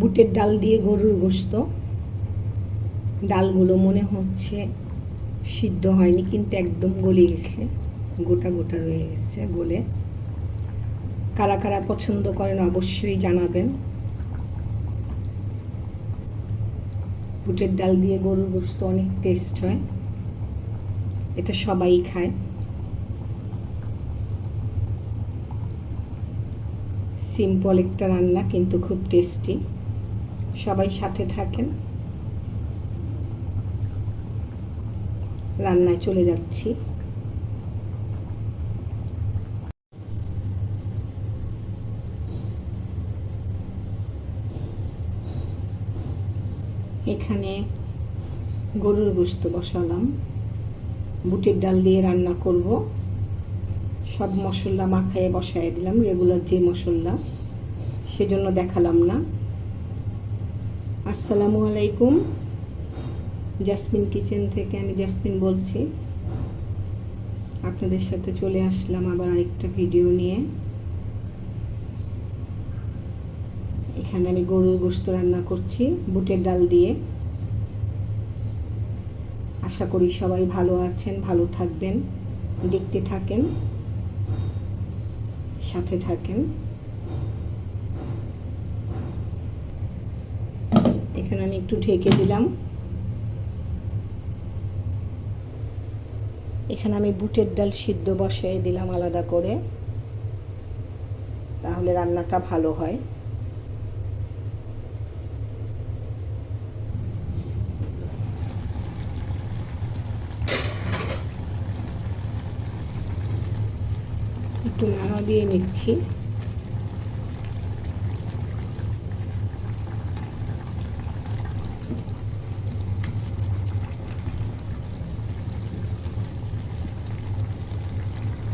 বুটের ডাল দিয়ে গরুর গোস্ত। ডালগুলো মনে হচ্ছে সিদ্ধ হয়নি, কিন্তু একদম গলে গেছে। গোটা গোটা রয়ে গেছে গলে। কারা কারা পছন্দ করেন অবশ্যই জানাবেন। বুটের ডাল দিয়ে গরুর গোস্ত অনেক টেস্ট হয়। এটা সবাই খায়। সিম্পল একটা রান্না, কিন্তু খুব টেস্টি সবাই সাথে থাকেন। রান্নায় চলে যাচ্ছি। এখানে গরুর গোস্ত বসালাম। বুটের ডাল দিয়ে রান্না করব। সব মশলা মাখায়ে বসায় দিলাম। রেগুলার যে মশলা, সেজন্য দেখালাম না। আসসালামু আলাইকুম। জাসমিন কিচেন থেকে আমি জাসমিন বলছি। আপনাদের সাথে চলে আসলাম আবার আরেকটা ভিডিও নিয়ে। এখানে আমি গরুর গোস্ত রান্না করছি, বুটের ডাল দিয়ে। আশা করি সবাই ভালো আছেন, ভালো থাকবেন, দেখতে থাকেন, সাথে থাকেন। এখানে আমি একটু ঢেকে দিলাম। এখানে আমি বুটের ডাল সিদ্ধ বসিয়ে দিলাম আলাদা করে। তাহলে রান্নাটা ভালো হয়। একটু নাড়া দিয়ে নিচ্ছি।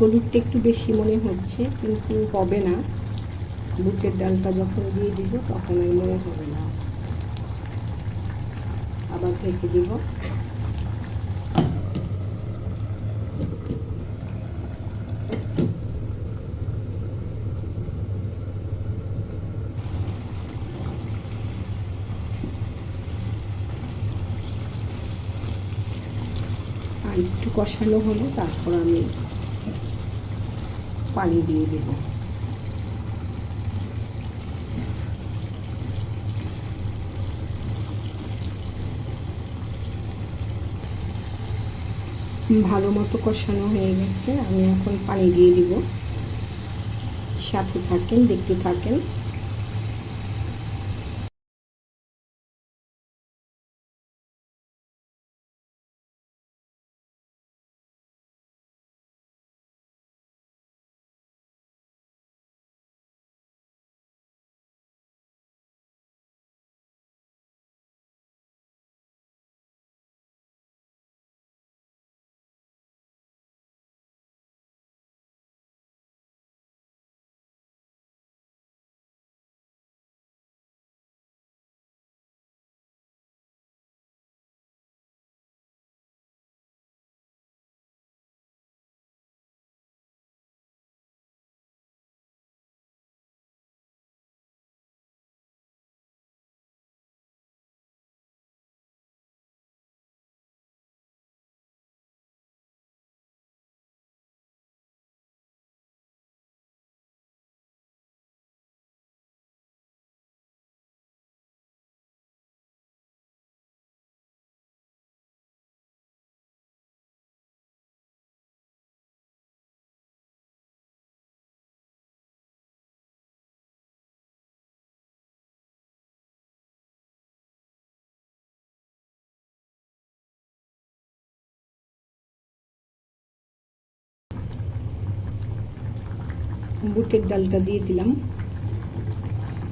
হলুদটা একটু বেশি মনে হচ্ছে, কিন্তু হবে না। বুটের ডালটা যখন দিয়ে দিব, তখন আর মনে হবে না। আবার ঢেকে দিব। আর একটু কষানো হলে, তারপর আমি পানি দিয়ে দেব। ভালো মতো কষানো হয়ে গেছে, আমি এখন পানি দিয়ে দিব। সাথে থাকেন, দেখতে থাকেন। বুটের ডালটা দিয়ে দিলাম।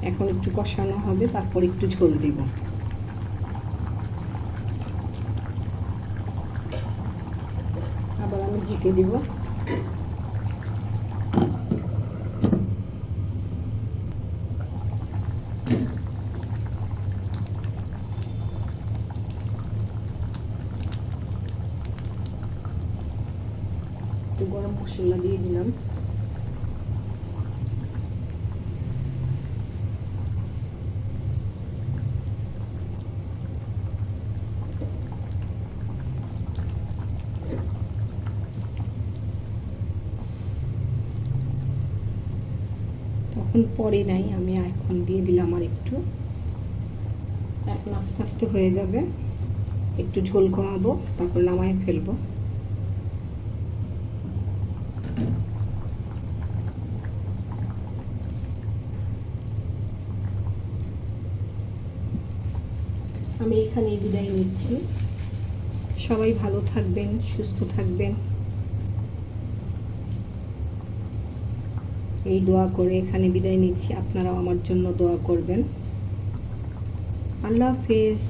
এখন একটু কষানো হবে, তারপর একটু ঝোল দেব। আবার আমি ঢেকে দিব। একটু গরম মশলা দিয়ে দিলাম। এখন পরে নাই, আমি এখন দিয়ে দিলাম আর একটু। এখন আস্তে আস্তে হয়ে যাবে। একটু ঝোল কমাবো, তারপর নামায় ফেলব। আমি এখানেই বিদায় নিচ্ছি। সবাই ভালো থাকবেন, সুস্থ থাকবেন। এই দোয়া করে এখানে বিদায় নিচ্ছি। আপনারাও আমার জন্য দোয়া করবেন। আল্লাহ হাফেজ।